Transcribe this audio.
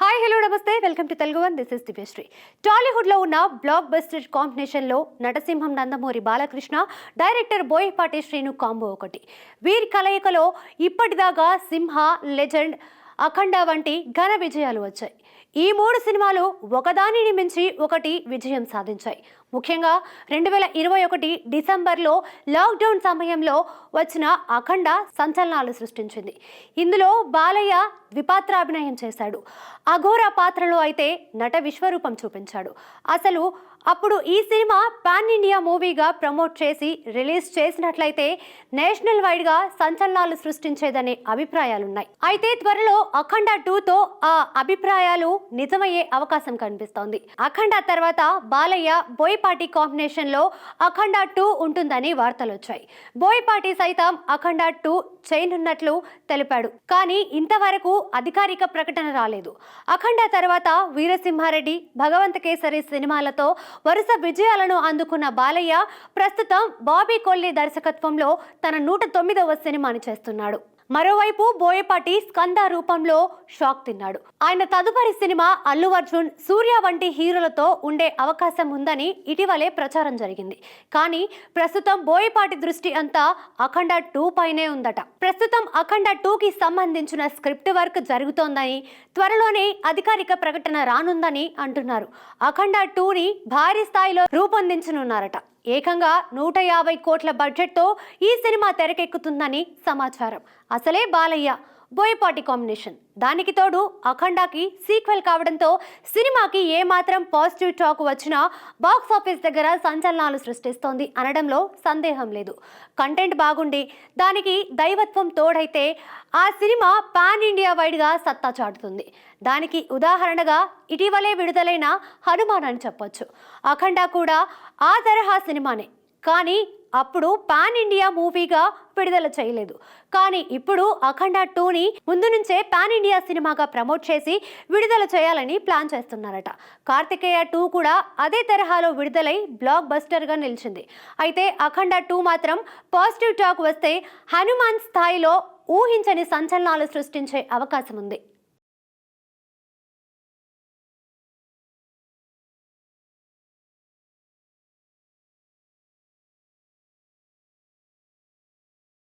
Hi hello నమస్తే. Welcome to Telugu one this is Divyasri టాలీవుడ్లో ఉన్న బ్లాక్ బస్టర్ కాంబినేషన్లో నటసింహం నందమూరి బాలకృష్ణ డైరెక్టర్ బోయపాటి శ్రీను కాంబో ఒకటి. వీరి కలయికలో ఇప్పటిదాకా సింహ లెజెండ్ అఖండ వంటి ఘన విజయాలు వచ్చాయి. ఈ మూడు సినిమాలు ఒకదానిని మించి ఒకటి విజయం సాధించాయి. ముఖ్యంగా రెండు వేల ఇరవై ఒకటి డిసెంబర్లో లాక్డౌన్ సమయంలో వచ్చిన అఖండ సంచలనాలు సృష్టించింది. ఇందులో బాలయ్య ద్విపాత్రాభినయం చేశాడు. అఘోర పాత్రలో అయితే నట విశ్వరూపం చూపించాడు. అసలు అప్పుడు ఈ సినిమా పాన్ ఇండియా మూవీగా ప్రమోట్ చేసి రిలీజ్ చేసినట్లయితే నేషనల్ వైడ్గా సంచలనాలు సృష్టించేదనే అభిప్రాయాలున్నాయి. అయితే త్వరలో అఖండ టూతో ఆ అభిప్రాయాలు నిజమయ్యే అవకాశం కనిపిస్తోంది. అఖండ తర్వాత బాలయ్య బోయ్ బోయపాటి కాంబినేషన్లో అఖండ టూ ఉంటుందని వార్తలు వచ్చాయి బోయపాటి సైతం అఖండ టూ చేయనున్నట్లు తెలిపాడు. కానీ ఇంతవరకు అధికారిక ప్రకటన రాలేదు. అఖండ తర్వాత వీరసింహారెడ్డి భగవంత కేసరి సినిమాలతో వరుస విజయాలను అందుకున్న బాలయ్య ప్రస్తుతం బాబీ కొల్లి దర్శకత్వంలో తన నూట తొమ్మిదవ సినిమాని చేస్తున్నాడు. మరోవైపు బోయపాటి స్కంద రూపంలో షాక్ తిన్నాడు. ఆయన తదుపరి సినిమా అల్లు అర్జున్ సూర్య వంటి హీరోలతో ఉండే అవకాశం ఉందని ఇటీవలే ప్రచారం జరిగింది. కానీ ప్రస్తుతం బోయపాటి దృష్టి అంతా అఖండ టూ పైనే ఉందట. ప్రస్తుతం అఖండ టూకి సంబంధించిన స్క్రిప్ట్ వర్క్ జరుగుతోందని త్వరలోనే అధికారిక ప్రకటన రానుందని అంటున్నారు. అఖండ టూని భారీ స్థాయిలో రూపొందించనున్నారట. ఏకంగా నూట యాభై కోట్ల బడ్జెట్తో ఈ సినిమా తెరకెక్కుతుందని సమాచారం. అసలే బాలయ్య. బోయపాటి కాంబినేషన్. దానికి తోడు అఖండాకి సీక్వెల్ కావడంతో సినిమాకి ఏమాత్రం పాజిటివ్ టాక్ వచ్చినా బాక్స్ ఆఫీస్ దగ్గర సంచలనాలు సృష్టిస్తోంది అనడంలో సందేహం లేదు. కంటెంట్ బాగుండి దానికి దైవత్వం తోడైతే ఆ సినిమా పాన్ ఇండియా వైడ్గా సత్తా చాటుతుంది. దానికి ఉదాహరణగా ఇటీవలే విడుదలైన హనుమాన్ అని చెప్పొచ్చు. అఖండ కూడా ఆ తరహా సినిమానే. కానీ అప్పుడు పాన్ ఇండియా మూవీగా విడుదల చేయలేదు. కానీ ఇప్పుడు అఖండ టూని ముందు నుంచే పాన్ ఇండియా సినిమాగా ప్రమోట్ చేసి విడుదల చేయాలని ప్లాన్ చేస్తున్నారట. కార్తికేయ టూ కూడా అదే తరహాలో విడుదలై బ్లాక్ బస్టర్గా నిలిచింది. అయితే అఖండ టూ మాత్రం పాజిటివ్ టాక్ వస్తే హనుమాన్ స్థాయిలో ఊహించని సంచలనాలు సృష్టించే అవకాశం ఉంది